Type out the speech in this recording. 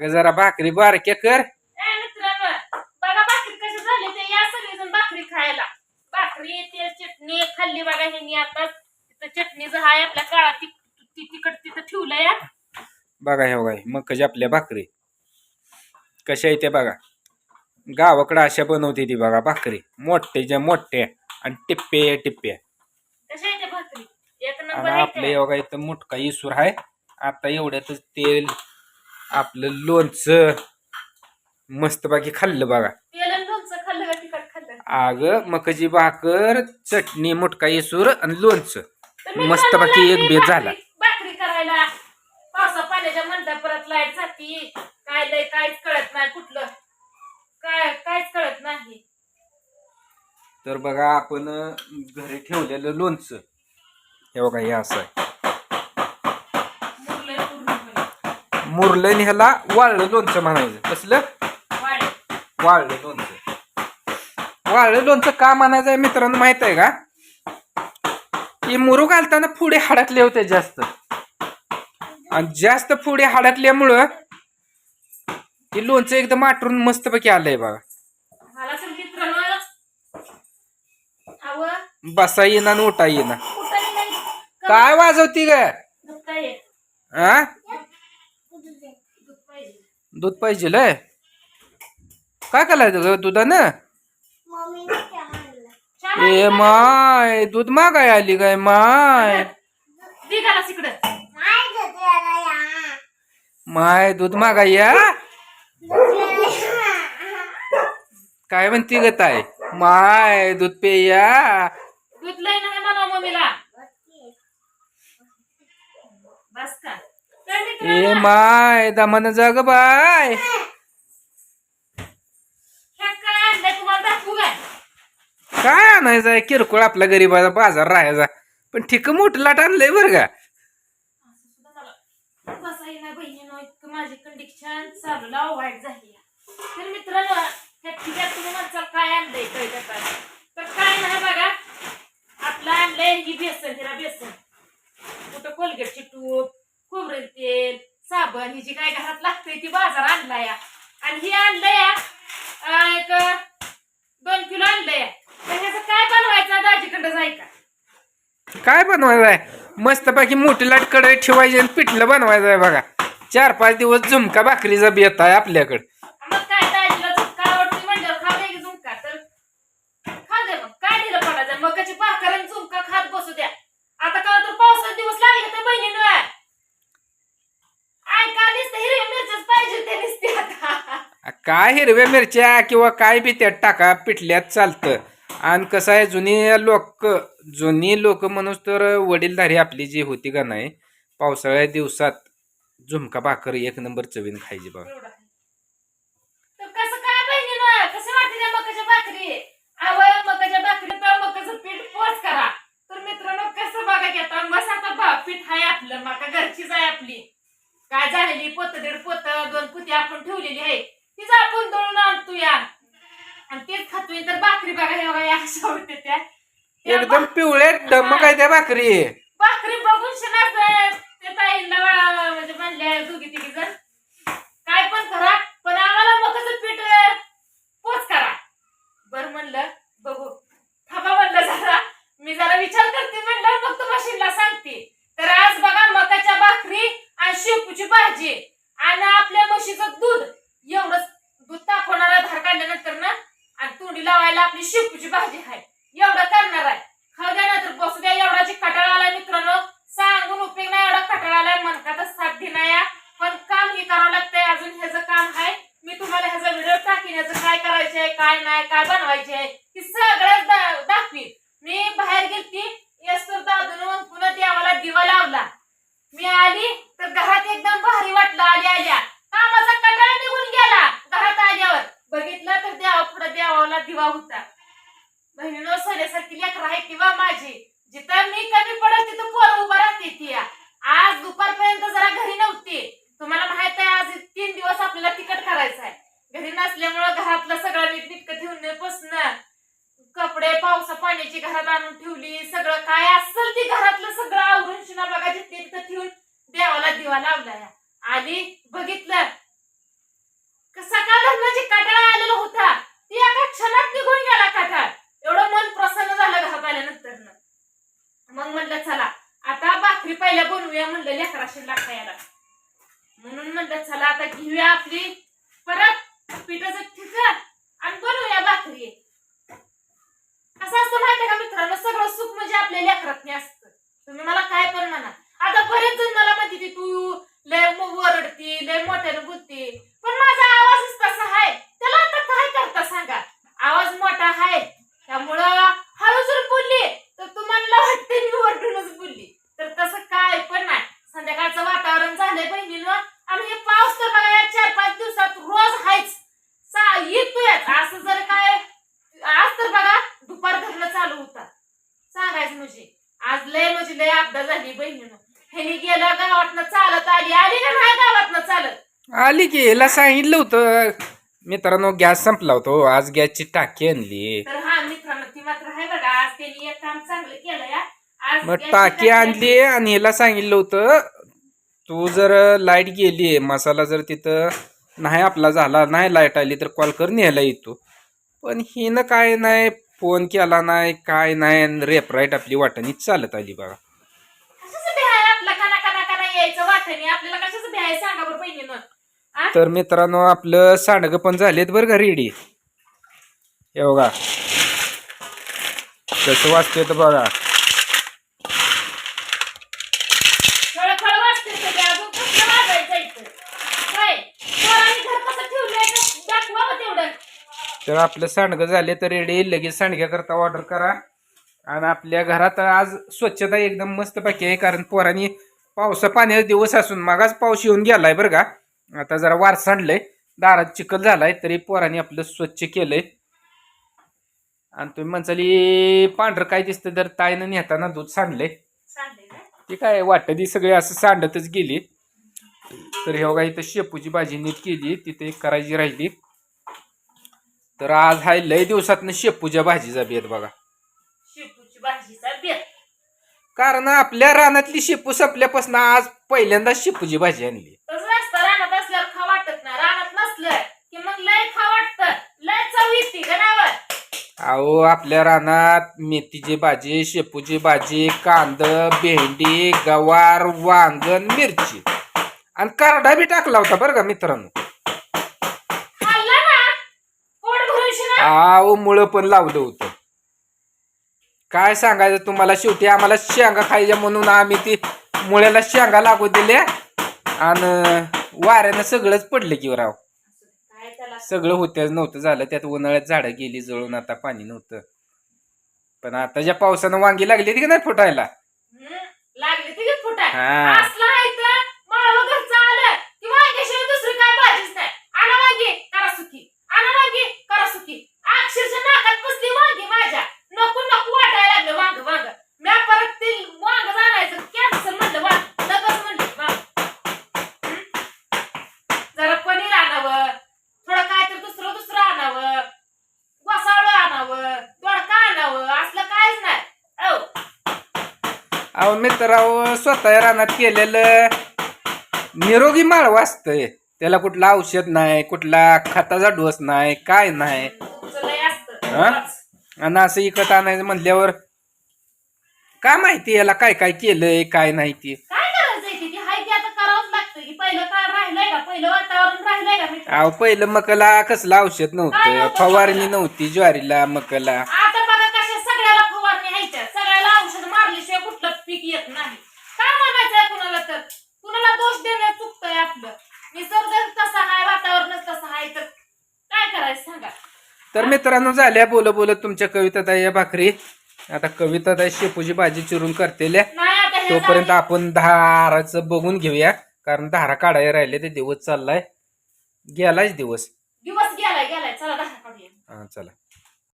जरा भाकरी बारक्या कर. ए मित्रांनो बघा भाकरी कशी झाली ते या सगळेजण भाकरी खायला. भाकरी ते चटणी खाल्ली बघा ह्यांनी आता. तिथं चटणीचं हाय आपल्या काळात ती ती तिकट तिथं ठेवलंय बघा हे बघा मग आपल्या भाकरी. कशा आहे त्या बघा. गावाकडं अशा बनवते ती बघा भाकरी. मोठ्याच्या मोठ्या आणि टिप्पे टिप्प्या. कशा आहे त्या भाकरी? एक नंबर आणि आहे आपल्या त्या. योगा इथं मुटका इसूर आहे. आता एवढ्यातच तेल आपलं लोणचं मस्तपैकी खाल्लं बघा. अग मकाची भाकर चटणी मुटका इसूर आणि लोणचं. मस्तपैकी म्हणलं एक बेत झाला. भाकरी- करायला. पावसा पाण्याच्या म्हणता परत लाइट जाती. काय लय काहीच कळत नाही कुठलं. काय काहीच कळत नाही. तर बघा आपण घरी ठेवलेलं लोणचं. हे बघा हे असं आहे. मुरलं ह्याला वाळलं लोणचं म्हणायचं. कसलं. वाळलं. लोणचं. वाळलं लोणचं का म्हणायचं आहे मित्रांनो माहीत आहे का? की मुरू घालताना पुढे हाडातले होते जास्त. आणि जास्त पुढे हाडातल्यामुळं ते लोणचं एकदम आटरून मस्तपैकी आलंय बघा. अव बसा येईना आणि उठा येईना. काय वाजवती ग दूध काय आहे? हा दूध पाहिजे दूध पाहिजे लय? काय करायचं ग दुधानं? ए माय दूध मागाय आली काय माय. माय दूध मागाय या? काय म्हणती ग ताय माय दूध पेया दूध लय नाही म्हणा मम्मीला. बस का ए माय दमान जाग बाय. काय? आणायचं किरकोळ आपल्या गरीबाचा बाजार राहायचा. पण ठीक मोठं लाट आणलंय बरं का. माझी कंडिक्शन चालूला वाईट झाली तर मित्रांनो ह्या ठिकाणी तुम्ही म्हणसाल काय आणलंय कळतं काय? तर काय नाही बघा आपलं आणलंय ही बेसन हिरा बेसन. कुठं कोलगेटची टूप खोबरेल तेल साबण ही जी काय घरात लागते ती बाजार आणलाय. आणि ही आणलंय अं, एक दोन किलो आणलंय. तर ह्याचं काय बनवायचं दाजीकडं जायका काय बनवायचं आहे? मस्तपैकी मोठी लाटकडे ठेवायची आणि पिठलं बनवायचं आहे बघा. चार पाच दिवस झुमका भाकरीचा बेत आहे आपल्याकडे. तर मकाची भाकर आणि झुणका खात बसू द्या. आता का तर पावसाचे दिवस लागले तर बहिणीनं ऐका नुसतं हिरव्या मिरच्याच पाहिजे ते नुसते आता काय हिरव्या मिरच्या किंवा काय बी त्यात टाका पिठल्यात चालतं. आणि कसं आहे जुनी लोक जुनी लोक म्हणून तर वडीलधारी आपली जी होती का नाही पावसाळ्या दिवसात झुमका भाकर एक नंबर चवीन खायची बघा एवढं आहे. तर कसं काय बहिणीनं कसं वाटते त्या मकाच्या भाकरी आवय मकाच्या भाकरी तर मकाचं पीठ पोच करा तर मित्रांनो कसं बघा घेता बस आता बा पीठ आहे आपलं मका घरचीच आहे आपली काय झालेली पोत दीड पोत दोन पुती आपण ठेवलेली आहे तीच आपण दळून आणतो या आणि तेच खातोय तर भाकरी बघा हे बघा या अशा होते त्या. त्या एकदम पिवळ्या डमक आहे त्या भाकरी. भाकरी बघून शिनाच ते ताईंना म्हणजे म्हणले दोघी तिघी जण काय पण करा पण आम्हाला मकाचं पीठ अं, पोच करा. बर म्हणलं बघू. थांबा म्हणलं जरा. मी जरा विचार करते माझी. जिथं मी कमी पडत तिथं पोरं उभा राहते ती आज दुपारपर्यंत जरा घरी नव्हती. तुम्हाला माहीत आहे आज तीन दिवस आपल्याला तिकट करायचं आहे. घरी नसल्यामुळं घरातलं सगळं नीटनिटक ठेवणं बसणं कपडे पावसा पाण्याची घरात आणून ठेवली सगळं काय असेल ती घरातलं सगळं आवरून शिना बघा जिथे तिथं ठेवून देवाला दिवा लावलाय. आणि बघितलं सकाळ धरणाची काटाळा आलेला होता. ती एका क्षणात निघून गेला कटाळ. शिल्लक खायला. म्हणून म्हणलं चला आता घेऊया आपली. परत पिठाचं ठिकाण आणि बनवूया भाकरी. असं असतं माहिती का मित्रांनो? सगळं सुख म्हणजे आपल्या लेकरात असतं. तुम्ही मला काय पण म्हणा. आता बरेच जण मला म्हणते की तू लय मो- ओरडती लय मोठ्यानं बोलते पण माझा आवाजच तसा आहे त्याला आता काय करता सांगा आवाज मोठा आहे त्यामुळं हळू जर बोलली तर तुम्हाला वाटते मी ओरडूनच बोलली तर तसं काय पण नाही संध्याकाळचं वातावरण झालंय बहिणीनं. आणि हे पाऊस तर बघा या चार पाच दिवसात रोज हायच येतोयच. असं जर काय आज तर बघा दुपार धरणं चालू होता सांगायचं म्हणजे आज लय म्हणजे लय अपघात झाली बहिणीनं. ह्यानी गेलं गावातनं चालत आली. आली का नाही गावातनं चालत? आली की याला सांगितलं होतं. मित्रांनो गॅस संपला होता हो. आज गॅसची टाकी आणली. तर हा मित्रांनो ती मात्र आहे बघा. आज त्यांनी एक काम चांगलं केलं या मग टाकी आणली आणि याला सांगितलं होतं तू जर लाइट गेली मसाला जर तिथं नाही आपला झाला नाही लाइट आली तर कॉल कर न्यायला येतो. पण हिनं काय नाही फोन केला नाही काय नाही रेप राईट आपली वाटाणी चालत आली बघा? तर मित्रांनो आपलं सांडगं पण झालेत बरं का रेडी हे बघा. कसं वाचतोय तर बघा खळखळ वाजते सगळे अजून कसलं वाजायचं इथं काय पोरांनी घर कसं ठेवलंय ते दाखवा बा तेवढं तर आपलं सांडगं झाले तर रेडी लगेच सांडग्याकरता ऑर्डर करा. आणि आपल्या घरात आज स्वच्छता एकदम मस्त पैकी आहे कारण पोरांनी पावसा पाण्याचा दिवस असून मागाच पाऊस येऊन गेलाय बरं का. आता जरा वार सांडलंय दारात चिखल झालाय तरी पोरांनी आपलं स्वच्छ केलंय. आणि तुम्ही म्हणसाली पांढरं काय दिसतं तर ताईनं नेताना दूध सांडलंय. ती काय वाटतं ती सगळी असं सांडतच गेली. तर हे बघा इथं शेपूची भाजी नीट केली तिथे करायची राहिली. तर आज हाय लय दिवसातनं शेपूच्या भाजीचा बेत बघा. शेपूची भाजीचा बेत. कारण आपल्या रानातली शेपू संपल्यापासून आज पहिल्यांदा शेपूची भाजी आणली. तसं असतं रानात असल्यावर खा वाटत नाही. रानात नसलं की मग लय खा वाटतं. लय चव येते का नावर अहो आपल्या रानात मेथीची भाजी शेपूची भाजी कांद भेंडी गवार वांगण मिरची. आणि कारडा बी टाकला होता बरं का मित्रांनो खाल्ला ना पोट भरून शिना आव मुळं पण लावलं होतं. काय सांगायचं तुम्हाला शेवटी? आम्हाला शेंगा खायच्या म्हणून आम्ही ती मुळ्याला शेंगा लागू दिल्या आणि वाऱ्यानं सगळंच पडलं की राव. सगळं होत्याच नव्हतं झालं. त्यात उन्हाळ्यात झाडं गेली जळून आता पाणी नव्हतं. पण आता ज्या पावसानं वांगी लागली ती का नाही फुटायला? हा. अक्षरशः नाकात बसली वांगी माझ्या. नको नको वाटायला लागलं. वांग वांग. म्या परत ते वांग जाणायचं. कॅन्सल म्हणलं वांग. लगच म्हणलं वांग. हम्म? जरा पनीर आणावं. थोडं काय तर दुसरं दुसरं आणावं. वसावळं आणावं. दोडका आणावं. असलं काहीच नाही. औ. अहो मित्रांनो स्वतः रानात केलेलं निरोगी माळव असतंय. त्याला कुठलं औषध नाही कुठला खताचा डोस नाही काय नाही. आणि असं इकत आणायचं म्हणल्यावर काय माहिती याला काय काय केलंय काय नाही ते. काय करायचंय की ती? हाय ते आता करावंच लागतं की पहिलं काळ राहिलंय का? पहिलं वातावरण राहिलंय का मित्र अहो पहिलं मकला कसलं औषध नव्हतं? फवारणी नव्हती ज्वारीला मकला. आता बघा कशा सगळ्याला फवारणी ह्यायच्या सगळ्याला औषध मारल्याशिवाय कुठलं पीक येत नाही. काय म्हणायचंय कुणाला तर? कुणाला दोष देण्यात चुकतंय आपलं निसर्ग तसा आहे वातावरणच तसं आहे तर काय करायचं सांगा तर मित्रांनो झाल्या बोल बोलत तुमच्या कविता या भाकरी. आता कविता शेपूची भाजी चिरून करतेल्या. तोपर्यंत. आपण धाराचं बघून घेऊया कारण धारा काढायला राहिले ते दिवस चाललाय. गेलाच दिवस. दिवस गेलाय गेलाय. चला काढूया. हा चला.